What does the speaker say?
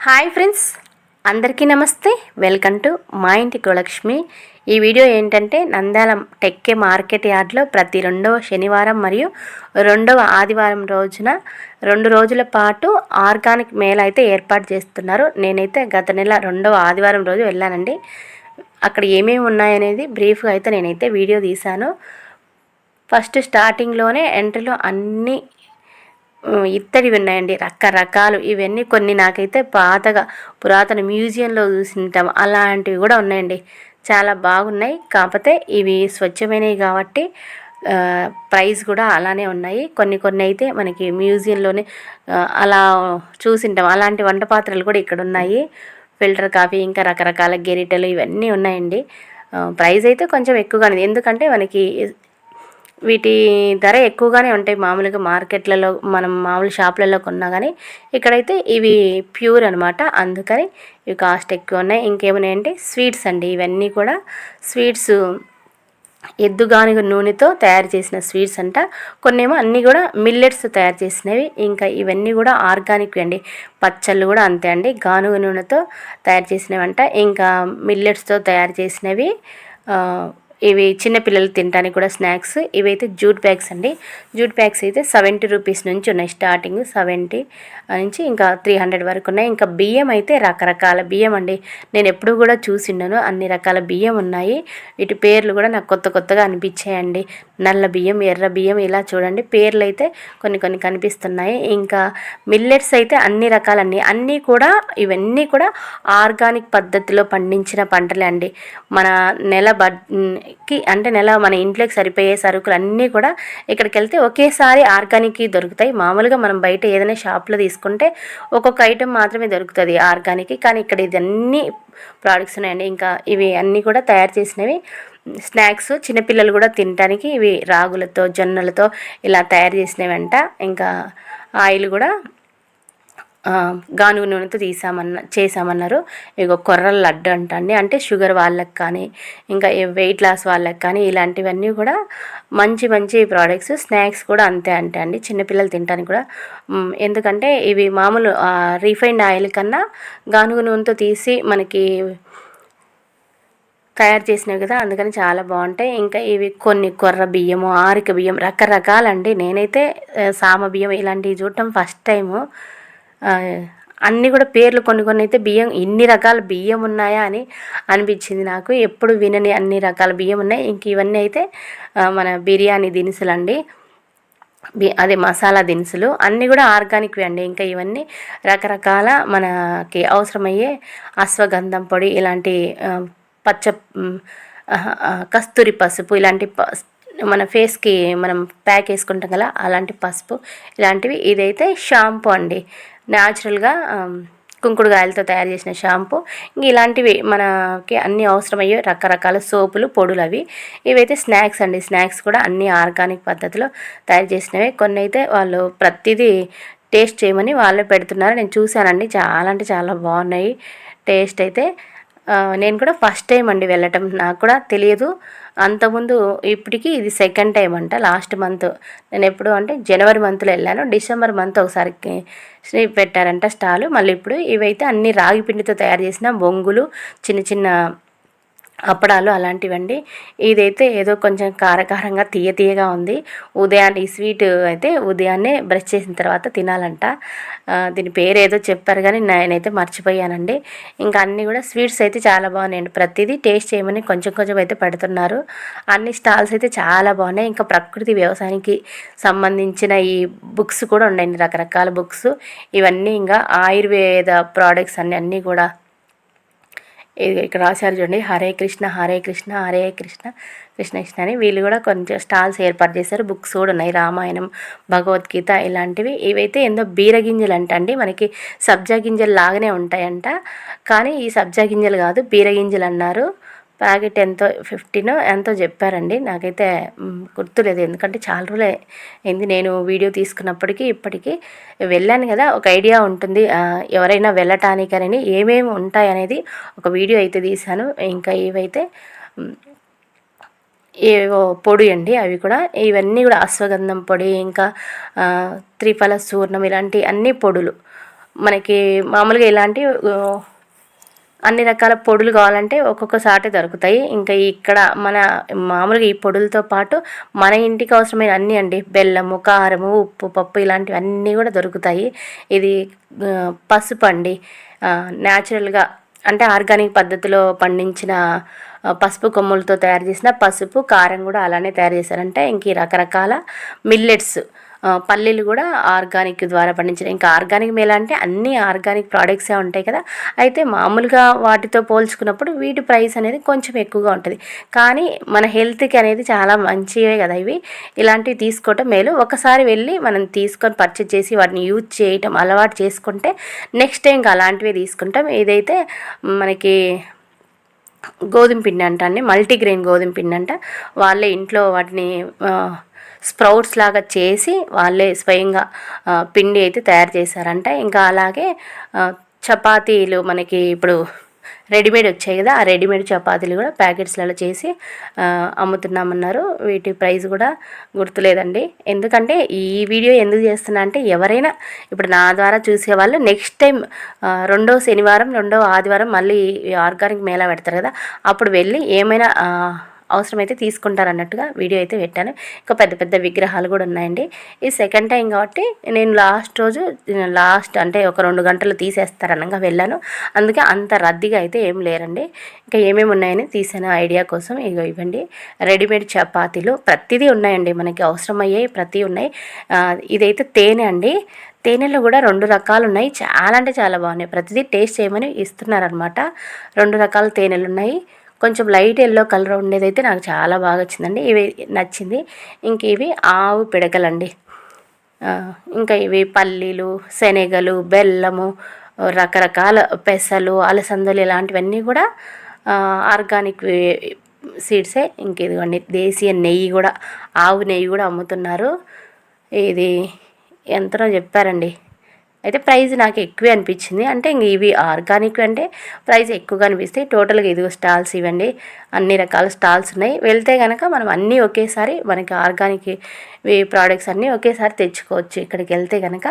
Hi friends అందరికీ నమస్తే. Welcome to మా ఇంటి గోలక్ష్మి ఈ వీడియో ఏంటంటే నంద్యాల టెక్కే మార్కెట్ యార్డ్లో ప్రతి రెండవ శనివారం మరియు రెండవ ఆదివారం రోజున రెండు రోజుల పాటు ఆర్గానిక్ మేళ అయితే ఏర్పాటు చేస్తున్నారు. నేనైతే గత నెల రెండవ ఆదివారం రోజు వెళ్ళానండి. అక్కడ ఏమేమి ఉన్నాయనేది బ్రీఫ్గా అయితే నేనైతే వీడియో తీశాను. ఫస్ట్ స్టార్టింగ్లోనే ఎంట్రీలో అన్ని ఇత్తడివి ఉన్నాయండి రకరకాలు. ఇవన్నీ కొన్ని నాకైతే పాతగా పురాతన మ్యూజియంలో చూసింటాం. అలాంటివి కూడా ఉన్నాయండి. చాలా బాగున్నాయి. కాకపోతే ఇవి స్వచ్ఛమైనవి కాబట్టి ప్రైస్ కూడా అలానే ఉన్నాయి. కొన్ని కొన్ని అయితే మనకి మ్యూజియంలోనే అలా చూసింటాం. అలాంటి వంట పాత్రలు కూడా ఇక్కడ ఉన్నాయి. ఫిల్టర్ కాఫీ ఇంకా రకరకాల గెరిటెలు ఇవన్నీ ఉన్నాయండి. ప్రైస్ అయితే కొంచెం ఎక్కువగా ఉంది. ఎందుకంటే మనకి వీటి ధర ఎక్కువగానే ఉంటాయి మామూలుగా మార్కెట్లలో మనం మామూలు షాపులలో కొన్నా కానీ ఇక్కడైతే ఇవి ప్యూర్ అనమాట అందుకని ఇవి కాస్ట్ ఎక్కువ ఉన్నాయి. ఇంకేమున్నాయంటే స్వీట్స్ అండి. ఇవన్నీ కూడా స్వీట్స్ ఎద్దుగానుగ నూనెతో తయారు చేసిన స్వీట్స్ అంట. కొన్నేమో అన్నీ కూడా మిల్లెట్స్ తయారు చేసినవి. ఇంకా ఇవన్నీ కూడా ఆర్గానిక్ అండి. పచ్చళ్ళు కూడా అంతే అండి. గానుగ నూనెతో తయారు చేసినవి అంట ఇంకా మిల్లెట్స్తో తయారు చేసినవి ఇవి చిన్నపిల్లలు తినడానికి కూడా స్నాక్స్. ఇవైతే జూట్ బ్యాగ్స్ అండి. జూట్ బ్యాగ్స్ అయితే సెవెంటీ రూపీస్ నుంచి ఉన్నాయి. స్టార్టింగ్ సెవెంటీ నుంచి ఇంకా త్రీ హండ్రెడ్ వరకు ఉన్నాయి. ఇంకా బియ్యం అయితే రకరకాల బియ్యం అండి. నేను ఎప్పుడు కూడా చూసిండను అన్ని రకాల బియ్యం ఉన్నాయి. వీటి పేర్లు కూడా నాకు కొత్త కొత్తగా అనిపించాయండి. నల్ల బియ్యం ఎర్ర బియ్యం ఇలా చూడండి. పేర్లు అయితే కొన్ని కొన్ని కనిపిస్తున్నాయి. ఇంకా మిల్లెట్స్ అయితే అన్ని రకాలన్నీ అన్నీ కూడా ఇవన్నీ కూడా ఆర్గానిక్ పద్ధతిలో పండించిన పంటలే అండి. మన నెల బడ్కి అంటే నెల మన ఇంట్లోకి సరిపోయే సరుకులు అన్నీ కూడా ఇక్కడికి వెళ్తే ఒకేసారి ఆర్గానిక్ దొరుకుతాయి. మామూలుగా మనం బయట ఏదైనా షాప్లో తీసుకుంటే ఒక్కొక్క ఐటెం మాత్రమే దొరుకుతుంది ఆర్గానిక్ కానీ ఇక్కడ ఇదన్నీ ప్రోడక్ట్స్ ఉన్నాయండి. ఇంకా ఇవి అన్నీ కూడా తయారు చేసినవి స్నాక్స్ చిన్నపిల్లలు కూడా తినడానికి ఇవి రాగులతో జొన్నలతో ఇలా తయారు చేసినవంట. ఇంకా ఆయిల్ కూడా గానుగ నూనెతో తీసామన్న చేసామన్నారు. ఇక కొర్రల లడ్డు అంట అండి అంటే షుగర్ వాళ్ళకి కానీ ఇంకా వెయిట్ లాస్ వాళ్ళకి కానీ ఇలాంటివన్నీ కూడా మంచి మంచి ప్రోడక్ట్స్ స్నాక్స్ కూడా అంతే అంటే అండి చిన్నపిల్లలు తినడానికి కూడా. ఎందుకంటే ఇవి మామూలు రీఫైండ్ ఆయిల్ కన్నా గానుగ నూనెతో తీసి మనకి తయారు చేసినవి కదా అందుకని చాలా బాగుంటాయి. ఇంకా ఇవి కొన్ని కొర్ర బియ్యము ఆరిక బియ్యం రకరకాలండి. నేనైతే సామ బియ్యం ఇలాంటివి చూడటం ఫస్ట్ టైము. అన్నీ కూడా పేర్లు కొన్ని కొన్ని అయితే బియ్యం ఇన్ని రకాల బియ్యం ఉన్నాయా అని అనిపించింది నాకు. ఎప్పుడు వినని అన్ని రకాల బియ్యం ఉన్నాయి. ఇంక ఇవన్నీ అయితే మన బిర్యానీ దినుసులు అండి బి- అదే మసాలా దినుసులు. అన్నీ కూడా ఆర్గానిక్వి అండి. ఇంకా ఇవన్నీ రకరకాల మనకి అవసరమయ్యే అశ్వగంధం పొడి ఇలాంటి పచ్చ కస్తూరి పసుపు ఇలాంటి పస్ మన ఫేస్కి మనం ప్యాక్ వేసుకుంటాం కదా అలాంటి పసుపు ఇలాంటివి. ఇదైతే షాంపూ అండి. న్యాచురల్గా కుంకుడుగాయలతో తయారు చేసిన షాంపూ. ఇంక ఇలాంటివి మనకి అన్ని అవసరమయ్యే రకరకాల సోపులు పొడులు అవి. ఇవైతే స్నాక్స్ అండి. స్నాక్స్ కూడా అన్ని ఆర్గానిక్ పద్ధతిలో తయారు చేసినవి. కొన్ని అయితే వాళ్ళు ప్రతిదీ టేస్ట్ చేయమని వాళ్ళే పెడుతున్నారు. నేను చూశానండి. చాలా అంటే చాలా బాగున్నాయి. టేస్ట్ అయితే నేను కూడా ఫస్ట్ టైం అండి వెళ్ళటం. నాకు కూడా తెలియదు. అంతకుముందు ఇప్పటికీ ఇది సెకండ్ టైం అంట లాస్ట్ మంత్ నేను ఎప్పుడు అంటే జనవరి మంత్లో వెళ్ళాను. డిసెంబర్ మంత్ ఒకసారి శ్రీ పెట్టారంట స్టాలు. మళ్ళీ ఇప్పుడు ఇవైతే అన్ని రాగి పిండితో తయారు చేసిన బొంగులు చిన్న చిన్న అప్పడాలు అలాంటివండి. ఇదైతే ఏదో కొంచెం కారకారంగా తీయ తీయగా ఉంది. ఉదయాన్నే ఈ స్వీట్ అయితే ఉదయాన్నే బ్రష్ చేసిన తర్వాత తినాలంట. దీని పేరు ఏదో చెప్పారు కానీ నేనైతే మర్చిపోయానండి. ఇంకా అన్నీ కూడా స్వీట్స్ అయితే చాలా బాగున్నాయండి. ప్రతిదీ టేస్ట్ చేయమని కొంచెం కొంచెం అయితే పెడుతున్నారు. అన్ని స్టాల్స్ అయితే చాలా బాగున్నాయి. ఇంకా ప్రకృతి వ్యవసాయానికి సంబంధించిన ఈ బుక్స్ కూడా ఉన్నాయండి. రకరకాల బుక్స్. ఇవన్నీ ఇంకా ఆయుర్వేద ప్రోడక్ట్స్ అన్ని అన్నీ కూడా ఇక్కడ రాశారు చూడండి. హరే కృష్ణ హరే కృష్ణ హరే కృష్ణ కృష్ణ కృష్ణ అని వీళ్ళు కూడా కొంచెం స్టాల్స్ ఏర్పాటు చేశారు. బుక్స్ కూడా ఉన్నాయి. రామాయణం భగవద్గీత ఇలాంటివి. ఇవైతే ఏందో బీర గింజలు అంట అండి మనకి సబ్జా గింజలు లాగానే ఉంటాయంట. కానీ ఈ సబ్జా గింజలు కాదు బీర గింజలు అన్నారు. ప్యాకెట్ ఎంతో ఫిఫ్టీనో ఎంతో చెప్పారండి. నాకైతే గుర్తులేదు. ఎందుకంటే చాలా రోజులే అయింది. నేను వీడియో తీసుకున్నప్పటికీ ఇప్పటికీ వెళ్ళాను కదా. ఒక ఐడియా ఉంటుంది. ఎవరైనా వెళ్ళటానికనని ఏమేమి ఉంటాయి అనేది ఒక వీడియో అయితే తీశాను. ఇంకా ఇవైతే ఏవో పొడి అండి అవి కూడా. ఇవన్నీ కూడా అశ్వగంధం పొడి ఇంకా త్రిఫల చూర్ణం ఇలాంటి అన్ని పొడులు. మనకి మామూలుగా ఇలాంటి అన్ని రకాల పొడులు కావాలంటే ఒక్కొక్క సాటే దొరుకుతాయి. ఇంకా ఇక్కడ మన మామూలుగా ఈ పొడులతో పాటు మన ఇంటికి అవసరమైన అన్నీ అండి. బెల్లము కారము ఉప్పు పప్పు ఇలాంటివి అన్నీ కూడా దొరుకుతాయి. ఇది పసుపు అండి. న్యాచురల్గా అంటే ఆర్గానిక్ పద్ధతిలో పండించిన పసుపు కొమ్ములతో తయారు చేసిన పసుపు కారం కూడా అలానే తయారు చేశారంటే ఇంక రకరకాల మిల్లెట్స్ పల్లీలు కూడా ఆర్గానిక్ ద్వారా పండించిన ఇంకా ఆర్గానిక్ మేళ అంటే అన్ని ఆర్గానిక్ ప్రోడక్ట్సే ఉంటాయి కదా. అయితే మామూలుగా వాటితో పోల్చుకున్నప్పుడు వీటి ప్రైస్ అనేది కొంచెం ఎక్కువగా ఉంటుంది. కానీ మన హెల్త్కి అనేది చాలా మంచివే కదా ఇవి. ఇలాంటివి తీసుకోవటం మేలు. ఒకసారి వెళ్ళి మనం తీసుకొని పర్చేజ్ చేసి వాటిని యూజ్ చేయటం అలవాటు చేసుకుంటే నెక్స్ట్ టైం ఇంకా అలాంటివే తీసుకుంటాం. ఏదైతే మనకి గోధుమ పిండి అంట అండి. మల్టీగ్రెయిన్ గోధుమ పిండి అంట. వాళ్ళే ఇంట్లో వాటిని స్ప్రౌట్స్ లాగా చేసి వాళ్ళే స్వయంగా పిండి అయితే తయారు చేశారంట. ఇంకా అలాగే చపాతీలు మనకి ఇప్పుడు రెడీమేడ్ వచ్చాయి కదా ఆ రెడీమేడ్ చపాతీలు కూడా ప్యాకెట్స్లలో చేసి అమ్ముతున్నామన్నారు. వీటి ప్రైస్ కూడా గుర్తులేదండి. ఎందుకంటే ఈ వీడియో ఎందుకు చేస్తున్నా అంటే ఎవరైనా ఇప్పుడు నా ద్వారా చూసేవాళ్ళు నెక్స్ట్ టైం రెండో శనివారం రెండో ఆదివారం మళ్ళీ ఆర్గానిక్ మేళా పెడతారు కదా అప్పుడు వెళ్ళి ఏమైనా అవసరమైతే తీసుకుంటారు అన్నట్టుగా వీడియో అయితే పెట్టాను. ఇంకా పెద్ద పెద్ద విగ్రహాలు కూడా ఉన్నాయండి. ఇది సెకండ్ టైం కాబట్టి నేను లాస్ట్ రోజు లాస్ట్ అంటే ఒక రెండు గంటలు తీసేస్తారనగా వెళ్ళాను. అందుకే అంత రద్దీగా అయితే ఏం లేరండి. ఇంకా ఏమేమి ఉన్నాయని తీసాను ఐడియా కోసం. ఇగో ఇవ్వండి. రెడీమేడ్ చపాతీలు ప్రతిదీ ఉన్నాయండి మనకి. అవసరమయ్యే ప్రతి ఉన్నాయి. ఇదైతే తేనె అండి. తేనెలో కూడా రెండు రకాలు ఉన్నాయి. చాలా అంటే చాలా బాగున్నాయి. ప్రతిదీ టేస్ట్ చేయమని ఇస్తున్నారనమాట రెండు రకాల తేనెలు ఉన్నాయి. కొంచెం లైట్ ఎల్లో కలర్ ఉండేదైతే నాకు చాలా బాగా వచ్చిందండి. ఇవి నచ్చింది. ఇంక ఇవి ఆవు పిడకలండి. ఇంకా ఇవి పల్లీలు శనగలు బెల్లము రకరకాల పెసలు అలసందలు ఇలాంటివన్నీ కూడా ఆర్గానిక్ సీడ్సే. ఇంక ఇదిగోండి దేశీయ నెయ్యి కూడా ఆవు నెయ్యి కూడా అమ్ముతున్నారు. ఇది ఎంతనో చెప్పారండి. అయితే ప్రైస్ నాకు ఎక్కువే అనిపించింది. అంటే ఇంక ఇవి ఆర్గానిక్ అంటే ప్రైస్ ఎక్కువగా అనిపిస్తాయి. టోటల్గా ఇదిగో స్టాల్స్ ఇవ్వండి. అన్ని రకాల స్టాల్స్ ఉన్నాయి. వెళ్తే కనుక మనం అన్నీ ఒకేసారి మనకి ఆర్గానిక్ ప్రోడక్ట్స్ అన్నీ ఒకేసారి తెచ్చుకోవచ్చు. ఇక్కడికి వెళ్తే కనుక